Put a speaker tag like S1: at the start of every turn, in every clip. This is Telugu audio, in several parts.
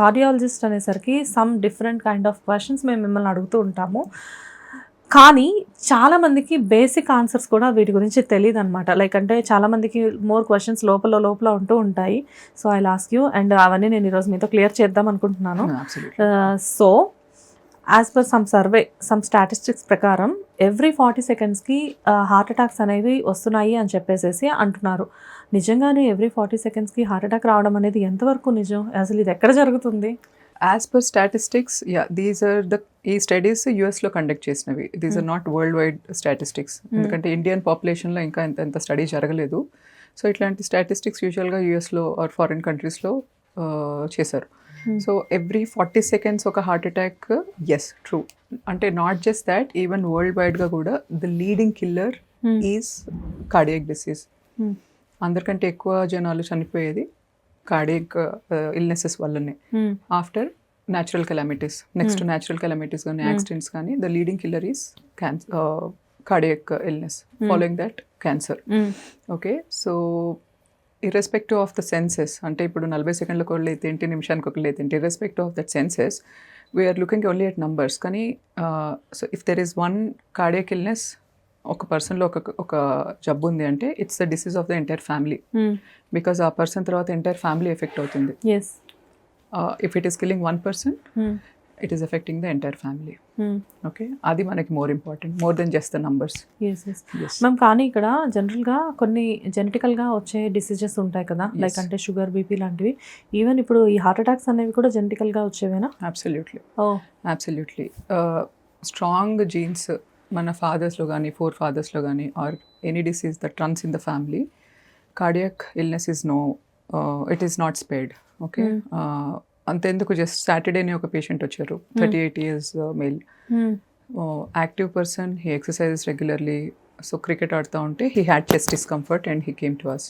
S1: కార్డియాలజిస్ట్ అనేసరికి some different kind of questions మేము మిమ్మల్ని అడుగుతూ ఉంటాము. కానీ చాలా మందికి బేసిక్ ఆన్సర్స్ కూడా వీటి గురించి తెలియదు అనమాట లైక్ అంటే చాలా మందికి మోర్ క్వశ్చన్స్ లోపల లోపల ఉంటూ ఉంటాయి. So I ask you and అవన్నీ నేను ఈరోజు మీతో క్లియర్ చేద్దాం అనుకుంటున్నాను. So as per some survey some statistics ప్రకారం ఎవ్రీ ఫార్టీ సెకండ్స్కి హార్ట్ అటాక్స్ అనేవి వస్తున్నాయి అని చెప్పేసేసి అంటున్నారు. నిజంగానే ఎవ్రీ ఫార్టీ సెకండ్స్కి హార్ట్ అటాక్ రావడం అనేది ఎంతవరకు నిజం? అసలు ఇది ఎక్కడ జరుగుతుంది?
S2: As per statistics ya these are the ఈ స్టడీస్ యుఎస్లో కండక్ట్ చేసినవి. These are not world wide statistics ఎందుకంటే ఇండియన్ పాపులేషన్లో ఇంకా ఎంత ఎంత స్టడీ జరగలేదు. సో ఇట్లాంటి స్టాటిస్టిక్స్ యూజువల్గా యుఎస్లో ఆర్ ఫారిన్ కంట్రీస్లో చేశారు. సో ఎవ్రీ ఫార్టీ సెకండ్స్ ఒక హార్ట్ అటాక్ ఎస్ ట్రూ అంటే not just that even world వైడ్గా కూడా the leading killer. Is cardiac disease. అందరికంటే ఎక్కువ జనాలు చనిపోయేది కార్డియక్ ఇల్నెసెస్ వల్లనే.
S1: Hmm.
S2: After natural calamities next natural calamities కానీ యాక్సిడెంట్స్ కానీ the leading killer is cancer cardiac illness following that cancer
S1: Hmm.
S2: Okay so irrespective of the census అంటే ఇప్పుడు నలభై సెకండ్లకు ఒకళ్ళు అయితే ఏంటి నిమిషానికి ఒకళ్ళు అయితే ఏంటి irrespective of that census we are looking only at numbers కానీ so if there is one cardiac illness ఒక పర్సన్లో ఒక ఒక జబ్బు ఉంది అంటే it's the disease of the entire family. Because ఆ పర్సన్ తర్వాత ఎంటైర్ ఫ్యామిలీ ఎఫెక్ట్ అవుతుంది. If it is killing one person. It is affecting the entire family. Okay అది మనకి more important more than just the numbers.
S1: Ma'am కానీ ఇక్కడ జనరల్గా కొన్ని జెనెటికల్గా వచ్చే డిసీజెస్ ఉంటాయి కదా? లైక్ అంటే షుగర్ బీపీ లాంటివి. ఈవెన్ ఇప్పుడు ఈ హార్ట్ అటాక్స్ అనేవి కూడా జెనెటికల్గా వచ్చేవేనా?
S2: Absolutely
S1: oh
S2: absolutely strong genes మన ఫాదర్స్లో కానీ ఫోర్ ఫాదర్స్లో కానీ or any disease that runs in the family cardiac illness is no it is not spared okay అంతెందుకు జస్ట్ సాటర్డేనే ఒక పేషెంట్ వచ్చారు thirty eight years male
S1: Hmm.
S2: Active person he exercises regularly so cricket ఆడుతూ ఉంటే he had chest discomfort and he came to us.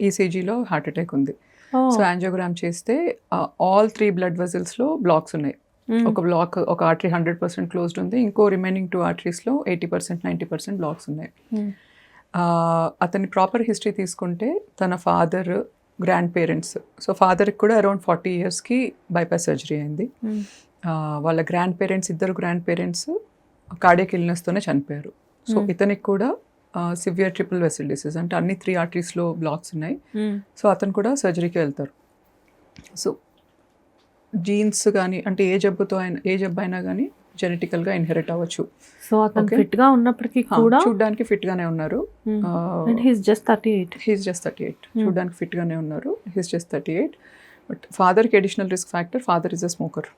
S2: ఈసీజీలో heart attack ఉంది
S1: Oh.
S2: సో యాంజియోగ్రామ్ చేస్తే ఆల్ త్రీ బ్లడ్ వెజల్స్లో బ్లాక్స్ ఉన్నాయి. ఒక బ్లాక్ ఒక ఆర్టరీ హండ్రెడ్ పర్సెంట్ క్లోజ్డ్ ఉంది. ఇంకో remaining two ఆర్టరీస్లో eighty percent ninety percent blocks ఉన్నాయి.
S1: Hmm.
S2: అతని ప్రాపర్ హిస్టరీ తీసుకుంటే తన ఫాదర్ గ్రాండ్ పేరెంట్స్ సో ఫాదర్కి కూడా అరౌండ్ ఫార్టీ ఇయర్స్కి బైపాస్ సర్జరీ అయింది.
S1: Hmm.
S2: వాళ్ళ గ్రాండ్ పేరెంట్స్ ఇద్దరు గ్రాండ్ పేరెంట్స్ కార్డియక్ ఇల్నెస్తోనే చనిపోయారు. So
S1: Hmm.
S2: ఇతనికి కూడా సివియర్ ట్రిపుల్ వెసిల్ డిసీజ్ అంటే అన్ని త్రీ ఆర్టరీస్లో బ్లాక్స్ ఉన్నాయి.
S1: Hmm.
S2: సో అతను కూడా సర్జరీకి వెళ్తారు. సో జీన్స్ కానీ అంటే ఏ జబ్బుతో అయినా ఏ జబ్బు అయినా కానీ జెనెటికల్గా ఇన్హెరిట్ అవ్వచ్చు.
S1: సో అతను. ఫిట్గా ఉన్నప్పటికీ కూడా
S2: చూడడానికి ఫిట్గానే ఉన్నారు.
S1: And he's just thirty eight
S2: he's just thirty eight చూడడానికి ఫిట్గానే ఉన్నారు. He's just thirty eight but ఫాదర్కి additional risk factor father is a smoker.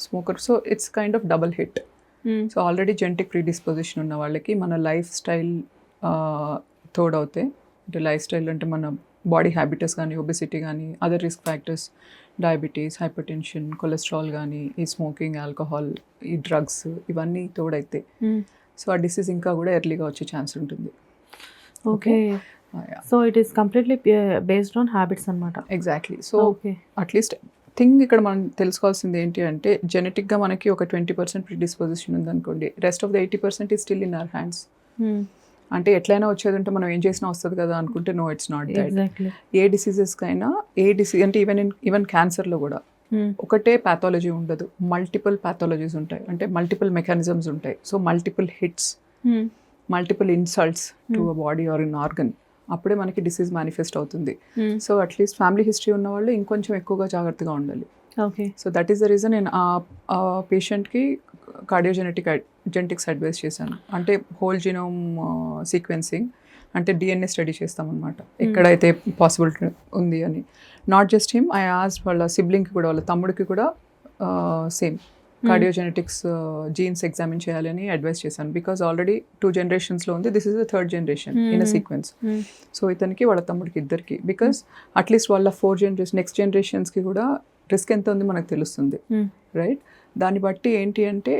S2: Smoker so it's kind of double hit so already genetic predisposition ఉన్న వాళ్ళకి మన లైఫ్ స్టైల్ తోడవుతే అంటే లైఫ్ స్టైల్ అంటే మన బాడీ హ్యాబిటస్ కానీ ఒబెసిటీ కానీ other risk factors diabetes hypertension cholesterol కానీ ఈ స్మోకింగ్ ఆల్కహాల్ ఈ డ్రగ్స్ ఇవన్నీ తోడైతే సో ఆ డిసీజ్ ఇంకా కూడా ఎర్లీగా వచ్చే ఛాన్స్ ఉంటుంది.
S1: Okay. So it is completely based on habits అనమాట
S2: exactly. So
S1: okay.
S2: At least thing ఇక్కడ మనం తెలుసుకోవాల్సింది ఏంటి అంటే జెనెటిక్గా మనకి ఒక ట్వంటీ పర్సెంట్ ప్రిడిస్పోజిషన్ ఉందనుకోండి rest of the eighty percent is still in our hands.
S1: Hmm.
S2: అంటే ఎట్లయినా వచ్చేది ఉంటే మనం ఏం చేసినా వస్తుంది కదా అనుకుంటే నో ఇట్స్ నాట్ ఏ డిసీజెస్కైనా ఏ డిసీజ్ అంటే ఈవెన్ ఈవెన్ క్యాన్సర్లో కూడా ఒకటే పాథాలజీ ఉండదు. మల్టిపుల్ పాథాలజీస్ ఉంటాయి. అంటే మల్టిపుల్ మెకానిజమ్స్ ఉంటాయి. So multiple hits multiple insults to a body or in organ అప్పుడే మనకి డిసీజ్ మేనిఫెస్ట్ అవుతుంది. So at least family history ఉన్న వాళ్ళు ఇంకొంచెం ఎక్కువగా జాగ్రత్తగా ఉండాలి.
S1: Okay.
S2: So that is the reason నేను ఆ పేషెంట్కి కార్డియోజెనెటిక్ జెనెటిక్స్ అడ్వైస్ చేశాను. అంటే హోల్ జీనోమ్ సీక్వెన్సింగ్ అంటే డిఎన్ఏ స్టడీ చేస్తామన్నమాట. ఎక్కడైతే పాసిబుల్ ఉంది అని. Not just him I ask వాళ్ళ సిబ్లింగ్కి కూడా వాళ్ళ తమ్ముడికి కూడా సేమ్ కార్డియోజెనెటిక్స్ జీన్స్ ఎగ్జామిన్ చేయాలని అడ్వైస్ చేశాను. బికాజ్ ఆల్రెడీ టూ జనరేషన్స్లో ఉంది this is the third generation in a sequence so ఇతనికి వాళ్ళ తమ్ముడికి ఇద్దరికి. బికాస్ అట్లీస్ట్ వాళ్ళ ఫోర్ జనరేషన్ నెక్స్ట్ జనరేషన్స్కి కూడా రిస్క్ ఎంత ఉంది మనకు తెలుస్తుంది. రైట్ దాన్ని బట్టి ఏంటి అంటే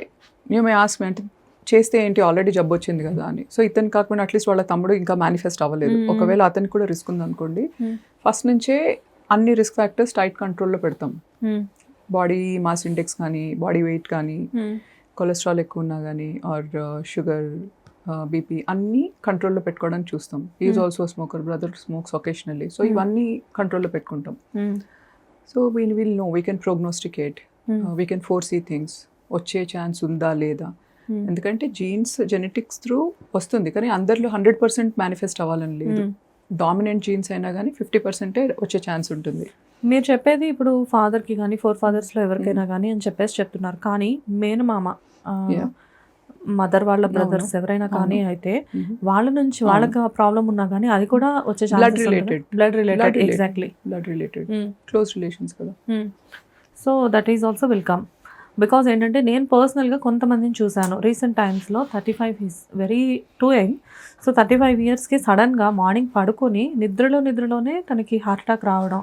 S2: మేము ఆస్క్ అంటే చేస్తే ఏంటి ఆల్రెడీ జబ్బు వచ్చింది కదా అని. సో ఇతను కాకుండా అట్లీస్ట్ వాళ్ళ తమ్ముడు ఇంకా మేనిఫెస్ట్ అవ్వలేదు.
S1: Hmm.
S2: ఒకవేళ అతనికి కూడా రిస్క్ ఉందనుకోండి ఫస్ట్ నుంచే అన్ని రిస్క్ ఫ్యాక్టర్స్ టైట్ కంట్రోల్లో పెడతాం. బాడీ మాస్ ఇండెక్స్ కానీ బాడీ వెయిట్ కానీ కొలెస్ట్రాల్ ఎక్కువ ఉన్నా కానీ ఆర్ షుగర్ బీపీ అన్నీ కంట్రోల్లో పెట్టుకోవడానికి చూస్తాం. Is
S1: Hmm.
S2: Also smoker brother smokes occasionally so ఇవన్నీ కంట్రోల్లో పెట్టుకుంటాం. So we will know we can prognosticate we can foresee things వచ్చే ఛాన్స్ ఉందా లేదా? ఎందుకంటే జీన్స్ జెనెటిక్స్ త్రూ వస్తుంది. కానీ అందరిలో హండ్రెడ్ పర్సెంట్ మేనిఫెస్ట్ అవ్వాలని లేదు. డామినెంట్ జీన్స్ అయినా కానీ ఫిఫ్టీ పర్సెంటే వచ్చే ఛాన్స్ ఉంటుంది.
S1: మీరు చెప్పేది ఇప్పుడు ఫాదర్కి కానీ ఫోర్ ఫాదర్స్లో ఎవరికైనా కానీ అని చెప్పేసి చెప్తున్నారు. కానీ మేనమామ. మదర్ వాళ్ళ బ్రదర్స్ ఎవరైనా కానీ అయితే వాళ్ళ నుంచి వాళ్ళకి ప్రాబ్లం ఉన్నా కానీ అది కూడా వచ్చే
S2: Blood related.
S1: Blood related exactly
S2: blood related close relations కదా.
S1: So that is also welcome because ఏంటంటే నేను పర్సనల్గా కొంతమందిని చూశాను. రీసెంట్ టైమ్స్లో thirty five is very too young so thirty five ఇయర్స్కి సడన్గా మార్నింగ్ పడుకొని నిద్రలో నిద్రలోనే తనకి హార్ట్ అటాక్ రావడం.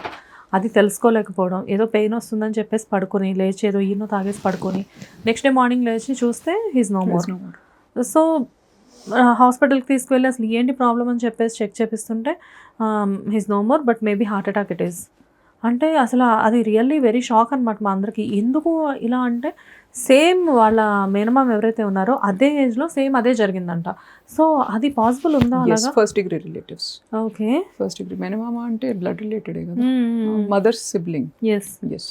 S1: అది తెలుసుకోలేకపోవడం. ఏదో పెయిన్ వస్తుందని చెప్పేసి పడుకొని లేచి ఏదో ఈనో తాగేసి పడుకొని నెక్స్ట్ డే మార్నింగ్ లేచి చూస్తే హీస్ నో మోర్ సో హాస్పిటల్కి తీసుకువెళ్ళి అసలు ఏంటి ప్రాబ్లం అని చెప్పేసి check చేపిస్తుంటే he's no more but maybe heart attack it is అంటే అసలు అది రియల్లీ వెరీ షాక్ అనమాట మా అందరికి. ఎందుకు ఇలా అంటే సేమ్ వాళ్ళ మేనమామ ఎవరైతే ఉన్నారో అదే ఏజ్లో సేమ్ అదే జరిగిందంట. సో అది పాసిబుల్ ఉందా అలాగా?
S2: First degree relatives
S1: okay.
S2: First degree మేనమామ అంటే బ్లడ్ రిలేటెడ్ కదా. Mother's sibling
S1: yes
S2: yes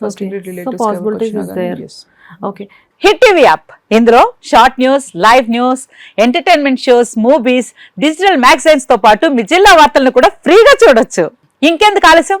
S2: first. Degree. Relatives
S1: okay
S3: hit TV app ఇందులో short news live news entertainment shows movies digital మ్యాగజైన్స్తో పాటు మీ జిల్లా వార్తలను కూడా ఫ్రీగా చూడొచ్చు. ఇంకెందుకు ఆలస్యం?